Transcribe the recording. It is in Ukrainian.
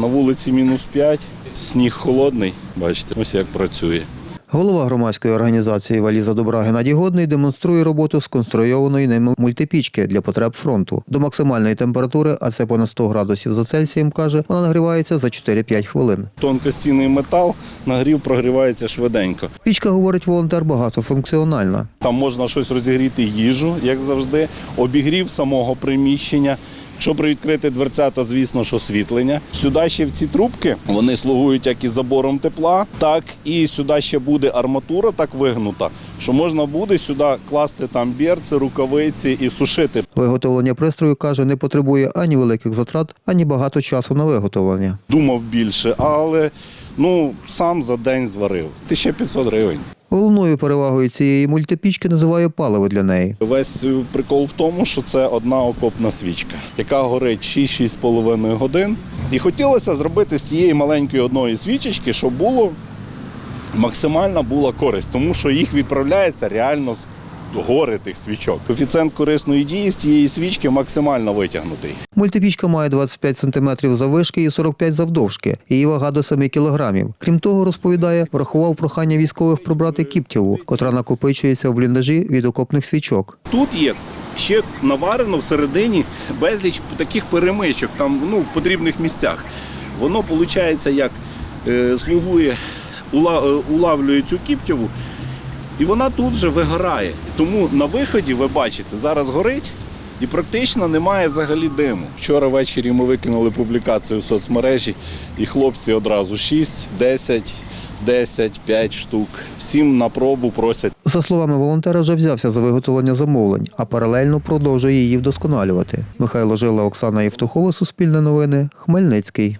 На вулиці мінус 5, сніг холодний. Бачите, ось як працює. Голова громадської організації Валіза добра Геннадій Годний демонструє роботу сконструйованої ним мультипічки для потреб фронту. До максимальної температури, а це понад 100 градусів за Цельсієм, каже, вона нагрівається за 4-5 хвилин. Тонкостінний метал, нагрів прогрівається швиденько. Пічка, говорить волонтер, багатофункціональна. Там можна щось розігріти їжу, як завжди, обігрів самого приміщення. Якщо привідкрити дверцята, звісно, що освітлення. Сюди ще в ці трубки вони слугують як і забором тепла, так і сюди ще буде арматура так вигнута, що можна буде сюди класти там берці, рукавиці і сушити. Виготовлення пристрою, каже, не потребує ані великих затрат, ані багато часу на виготовлення. Думав більше, але ну сам за день зварив. 1500 гривень. Головною перевагою цієї мультипічки називає паливо для неї. Весь прикол в тому, що це одна окопна свічка, яка горить 6-6,5 годин. І хотілося зробити з цієї маленької одної свічечки, щоб було максимальна була користь, тому що їх відправляється реально гори тих свічок. Коефіцієнт корисної дії з цієї свічки максимально витягнутий. Мультипічка має 25 см заввишки і 45 завдовжки. Її вага до 7 кілограмів. Крім того, розповідає, врахував прохання військових прибрати кіптяву, котра накопичується в бліндажі від окопних свічок. Тут є ще наварено всередині безліч таких перемичок, там ну, в потрібних місцях. Воно, виходить, як е, слугує, ула, е, улавлює цю кіптєву, і вона тут же вигорає. Тому на виході, ви бачите, зараз горить. І практично немає взагалі диму. Вчора ввечері ми викинули публікацію в соцмережі, і хлопці одразу 6, 10, 10, 5 штук. Всім на пробу просять. За словами волонтера, вже взявся за виготовлення замовлень, а паралельно продовжує її вдосконалювати. Михайло Жила, Оксана Євтухова, Суспільне новини, Хмельницький.